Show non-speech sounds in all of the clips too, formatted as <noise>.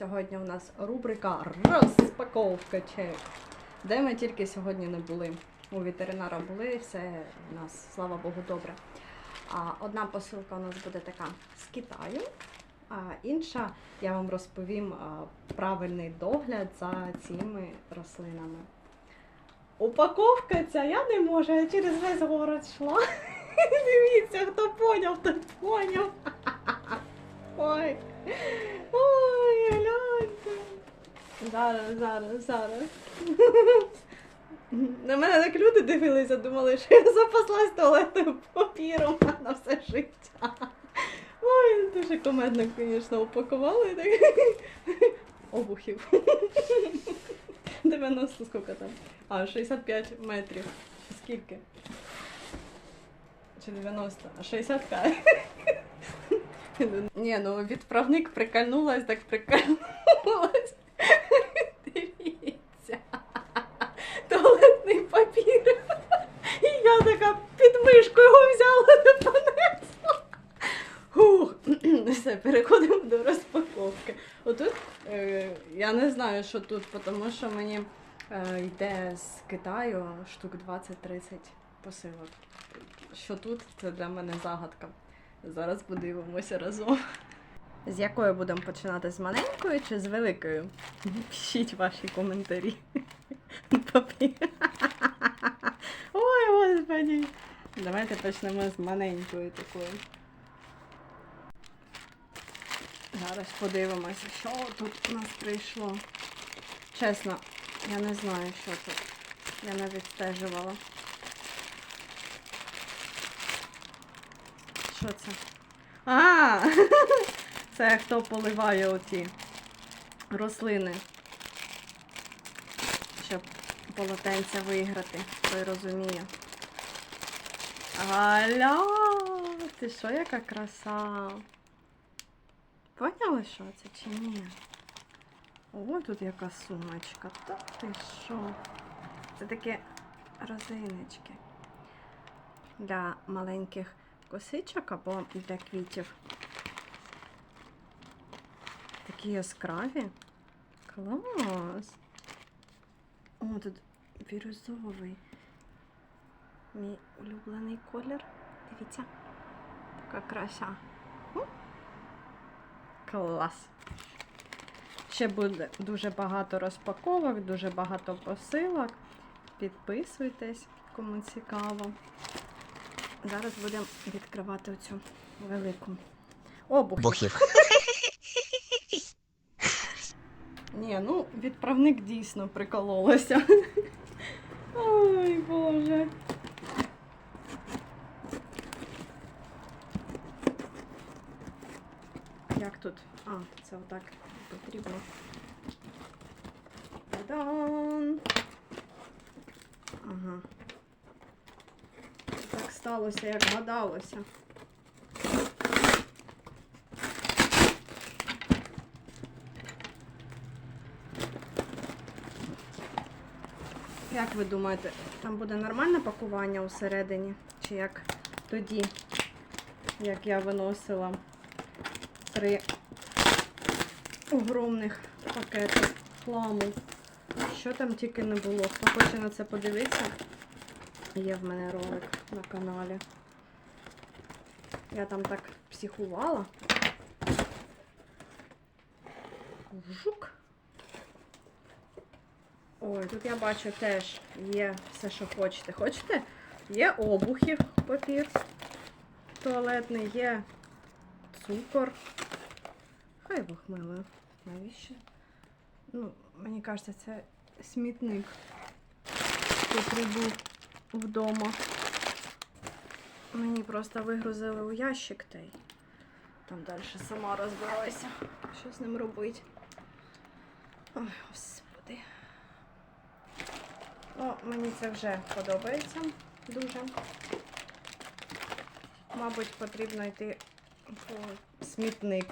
Сьогодні у нас рубрика розпаковка чек. Де ми тільки сьогодні не були. У ветеринара були, все у нас, слава Богу, добре. А одна посилка у нас буде така з Китаю, а інша я вам розповім правильний догляд за цими рослинами. Упаковка ця я не можу, я через весь город йшла. <laughs> Дивіться, хто поняв, той поняв. <laughs> Ой. Зараз, зараз, зараз. <laughs> На мене так люди дивилися, думали, що я запаслась туалетним папіром на все життя. Ой, дуже комедно, звісно, упакували так. <laughs> Обухів. 90 скільки там? А, 65 метрів. Скільки? Чи 90? А 65. <laughs> Ні, ну відправник прикольнулась, так прикольнулась. Дивіться. Туалетний папір. І я така під мишку його взяла та понесла. Все, переходимо до розпаковки. Отут е, я не знаю, що тут, тому що мені е, йде з Китаю штук 20-30 посилок. Що тут, це для мене загадка. Зараз подивимося разом. З якою будемо починати? З маленькою чи з великою? Пишіть ваші коментарі. Ой, господи. Давайте почнемо з маленької такої. Зараз подивимося, що тут у нас прийшло. Чесно, я не знаю, що тут. Я не відстежувала. Що це? А! <laughs> Це хто поливає оті рослини. Щоб полотенця виграти, той розуміє. Аля! Ти що, яка краса? Поняли, що це чи ні? О, тут яка сумочка. Та ти що? Це такі розиночки для маленьких косичок або для квітів. Такі яскраві. Клас. О, тут бірюзовий. Мій улюблений колір. Дивіться. Така краса. Клас. Ще буде дуже багато розпаковок, дуже багато посилок. Підписуйтесь, кому цікаво. Зараз будемо відкривати оцю велику обух. Бухів. Ні, ну відправник дійсно прикололася. <laughs> Ой, Боже. Як тут? А, це отак потрібно. Та-дан! Ага. Так сталося, як гадалося. Як ви думаєте, там буде нормальне пакування усередині? Чи як тоді, як я виносила три огромних пакети хламу? Що там тільки не було? Хто хоче на це подивитися? Є в мене ролик на каналі. Я там так психувала. Жук. Ой, тут я бачу теж є все, що хочете. Хочете? Є обухів папір туалетний, є цукор. Хай милує. Навіщо? Ну, мені кажеться, це смітник, котрий був вдома. Мені просто вигрузили у ящик та там далі сама розбираюся, що з ним робити. Ой, господи. Ну, мені це вже подобається дуже. Мабуть, потрібно йти в смітник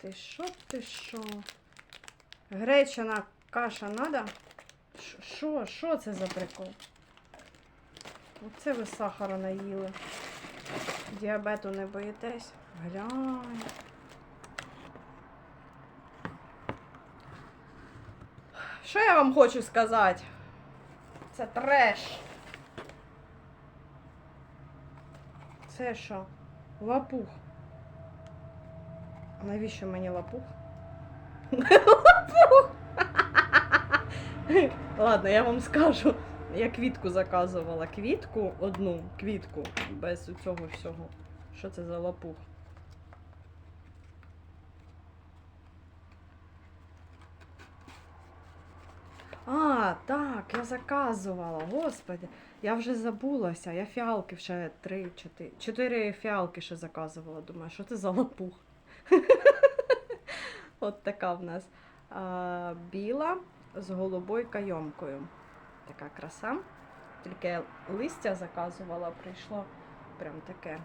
ти що, ти що? Гречана каша надо? Що, що це за прикол? Оце ви сахара наїли. Діабету не боїтесь? Глянь. Що я вам хочу сказати? Це треш. Це що? Лапух. Навіщо мені лапух? лапух! Ладно, я вам скажу. Я квітку заказувала. Квітку одну квітку без цього всього. Що це за лапух? А, так, я заказувала, господи. Я вже забулася. Я фіалки ще три, чотири. Чотири фіалки ще заказувала. Думаю, що це за лапух? <laughs> От така в нас. А, біла з голубою кайомкою. Така краса. Тільки листя заказувала, прийшло прям таке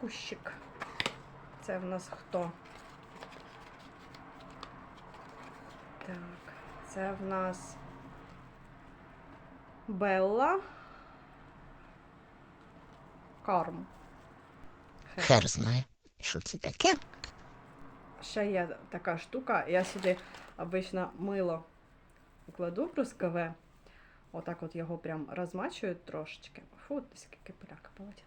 кущик. Це в нас хто? Так, це в нас Белла. Карм. Хе. Хер знає, що це таке. Ще є така штука. Я сюди обично мило кладу брускове. Отак от його прям розмачую трошечки. Фу, скільки пиляка полетіло.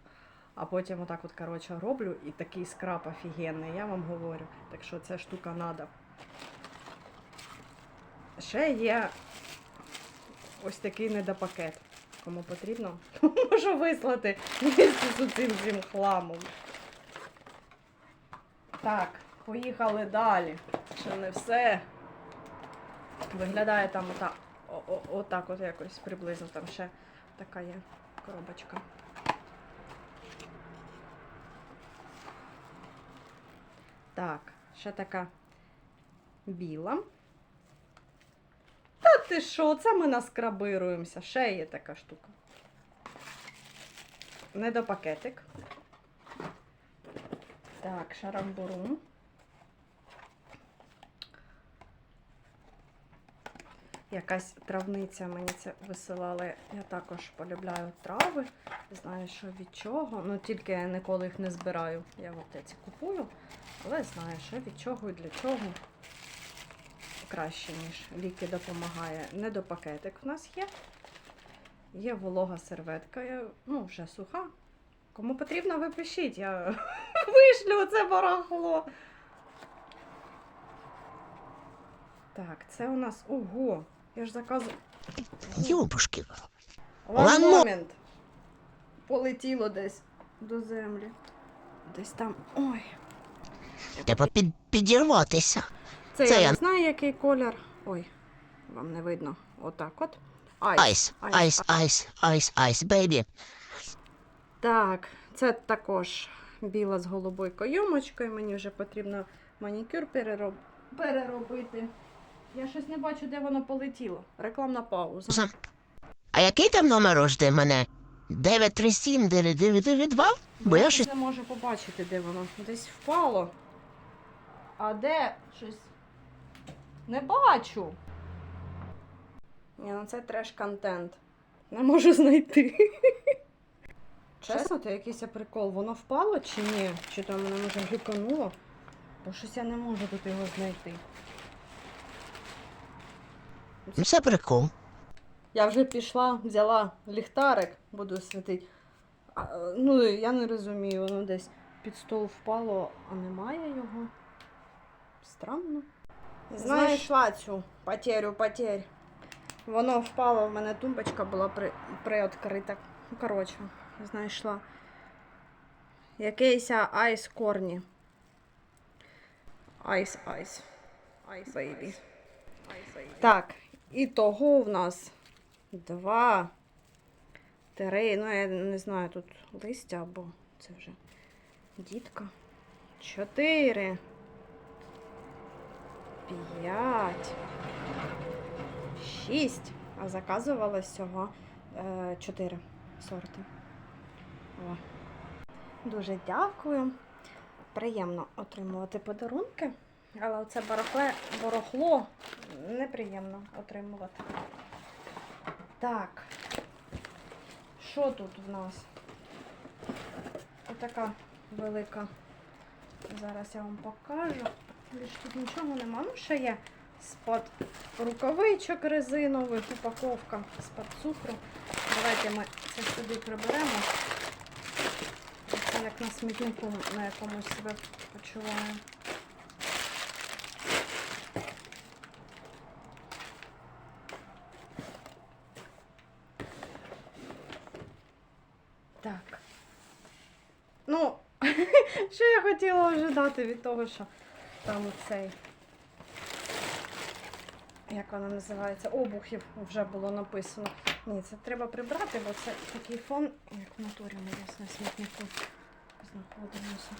А потім отак от, коротше, роблю і такий скраб офігенний, я вам говорю. Так що ця штука надо. Ще є ось такий недопакет. Кому потрібно, <laughs> можу вислати з цим хламом. Так, поїхали далі. Ще не все. Виглядає там ота, о, о, отак от якось приблизно там ще така є коробочка. Так, ще така біла. Та ти що, це ми наскрабируємося. Ще є така штука. Недопакетик. Так, шарамбурум. Якась травниця мені це висилали. Я також полюбляю трави. Знаю, що від чого. Ну тільки я ніколи їх не збираю. Я в аптеці купую, але знаю, що від чого і для чого. Краще, ніж ліки допомагає. Недопакетик в нас є. Є волога серветка, ну, вже суха. Кому потрібно, ви пишіть. Я <laughs> вишлю це барахло. Так, це у нас. Ого! Я ж заказую. Юбушки. One One. Полетіло десь до землі. Десь там. Ой. Треба під, підірватися. Це, Це я я. не знаю, який колір. Ой, вам не видно. Отак от. Айс. Айс, айс, айс, айс, айс, бейбі. Так, це також біла з голубою кайомочкою. Мені вже потрібно манікюр перероб... переробити. Я щось не бачу, де воно полетіло. Рекламна пауза. А який там номер жде мене? 937 9992? Бо я щось... не можу побачити, де воно. Десь впало. А де щось не бачу. Ні, ну це треш-контент. Не можу знайти. <laughs> Чесно, це якийсь прикол. Воно впало чи ні? Чи там воно може глюкануло? Бо щось я не можу тут його знайти. Ну, Це прикол. Я вже пішла, взяла ліхтарик, буду світити. Ну, я не розумію, воно десь під стол впало, а немає його. Странно. Знайшла цю потерю потерь. Воно впало, в мене тумбочка була при, приоткрита. Ну, коротше, знайшла. Якийсь айс корні. Айс, айс. Айс, бейбі. Так, і того в нас два, три, ну я не знаю, тут листя або це вже дітка. Чотири. П'ять. Шість. А заказувала всього е, чотири сорти. О. Дуже дякую. Приємно отримувати подарунки. Але це барахле, барахло неприємно отримувати. Так. Що тут в нас? Отака велика. Зараз я вам покажу. Більш тут нічого нема. Ну, ще є з-под рукавичок резинових, упаковка з-под цукру. Давайте ми це сюди приберемо. Як на смітнику на якомусь себе почуваю. Так. Ну, <laughs> що я хотіла ожидати від того, що там цей. Як вона називається? Обухів вже було написано. Ні, це треба прибрати, бо це такий фон, як в ми десь на смітнику знаходимося.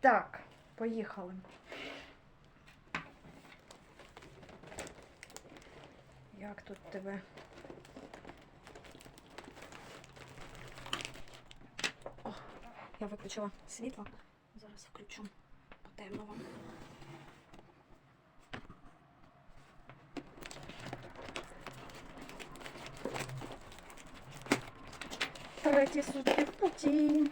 Так, поїхали. Як тут тебе? О, я виключила світло. Зараз включу потемно вам. Треті сутки в путі.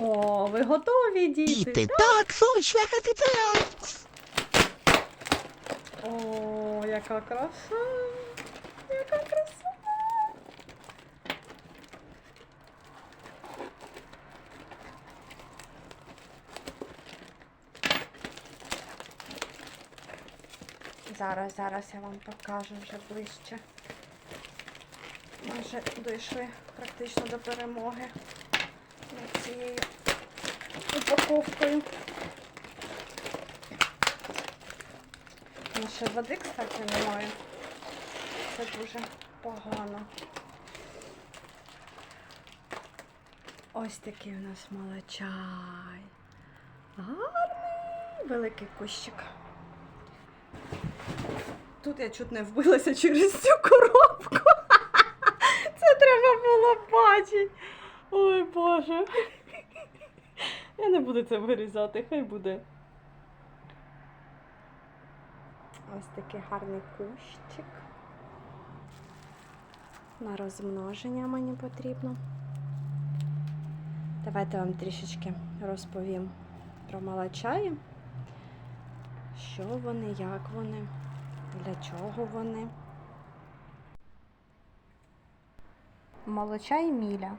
О, ви готові, діти? Діти, так, сучка, ти. О, яка краса! Яка краса! Зараз, зараз я вам покажу вже ближче. Ми вже дійшли практично до перемоги над цією упаковкою. Ну, ще води, кстати, немає. Це дуже погано. Ось такий у нас молочай. Гарний великий кущик. Тут я чуть не вбилася через цю коробку. <laughs> Це треба було бачити. Ой Боже. Я не буду це вирізати, хай буде. Ось такий гарний кущик. На розмноження мені потрібно. Давайте вам трішечки розповім про молочаї. Що вони, як вони, для чого вони. Молочай міля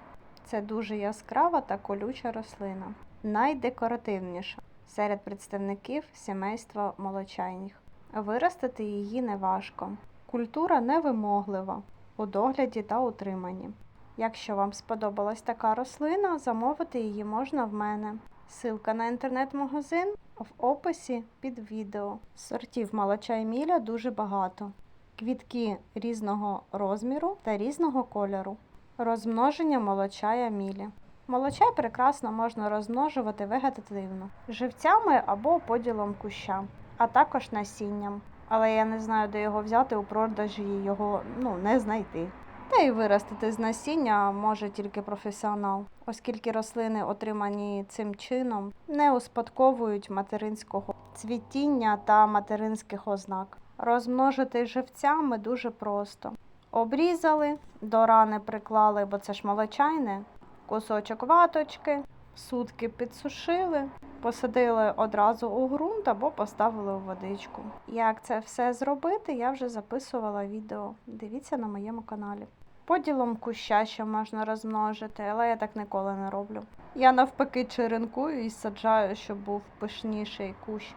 це дуже яскрава та колюча рослина, найдекоративніша серед представників сімейства молочайних. Виростити її неважко. Культура невимоглива у догляді та утриманні. Якщо вам сподобалась така рослина, замовити її можна в мене. Силка на інтернет-магазин в описі під відео. Сортів молоча міля дуже багато. Квітки різного розміру та різного кольору. Розмноження молочая мілі. Молочай прекрасно можна розмножувати вегетативно, живцями або поділом куща, а також насінням. Але я не знаю, де його взяти у продажі його ну, не знайти. Та й виростити з насіння може тільки професіонал, оскільки рослини, отримані цим чином, не успадковують материнського цвітіння та материнських ознак. Розмножити живцями дуже просто. Обрізали, до рани приклали, бо це ж молочайне, кусочок ваточки, сутки підсушили, посадили одразу у ґрунт або поставили у водичку. Як це все зробити, я вже записувала відео. Дивіться на моєму каналі. Поділом куща ще можна розмножити, але я так ніколи не роблю. Я навпаки черенкую і саджаю, щоб був пишніший кущ.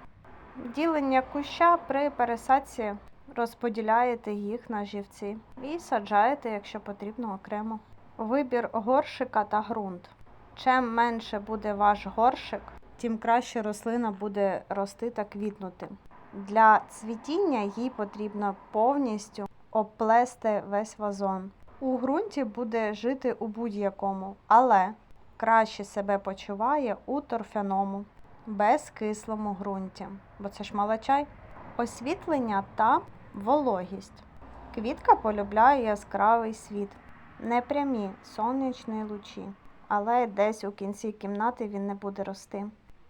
Ділення куща при пересадці розподіляєте їх на живці і саджаєте, якщо потрібно, окремо. Вибір горшика та ґрунт. Чим менше буде ваш горшик, тим краще рослина буде рости та квітнути. Для цвітіння їй потрібно повністю обплести весь вазон. У ґрунті буде жити у будь-якому, але краще себе почуває у торфяному, безкислому ґрунті, бо це ж молочай. Освітлення та вологість. Квітка полюбляє яскравий світ. не прямі сонячні лучі, але десь у кінці кімнати він не буде рости.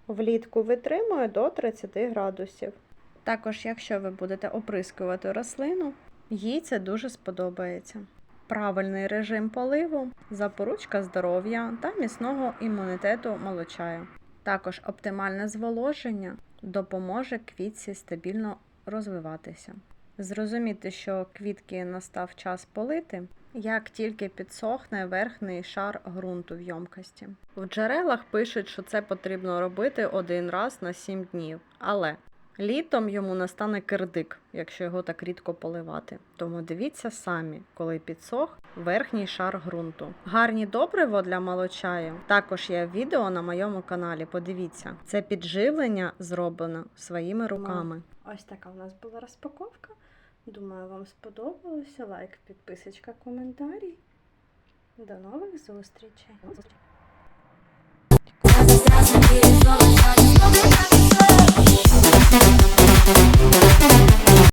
Влітку витримує до 30 градусів. Також, якщо ви будете оприскувати рослину, їй це дуже сподобається. Правильний режим поливу, запоручка здоров'я та міцного імунітету молочаю. Також оптимальне зволоження допоможе квітці стабільно розвиватися. Зрозуміти, що квітки настав час полити, як тільки підсохне верхній шар ґрунту в йомкості. В джерелах пишуть, що це потрібно робити один раз на 7 днів, але літом йому настане кирдик, якщо його так рідко поливати. Тому дивіться самі, коли підсох верхній шар ґрунту. Гарні добриво для молочаю. Також є відео на моєму каналі. Подивіться, це підживлення зроблено своїми руками. Ось така у нас була розпаковка. Думаю, вам сподобалося. Лайк, підписочка, коментарі. До нових зустрічей.「ドラ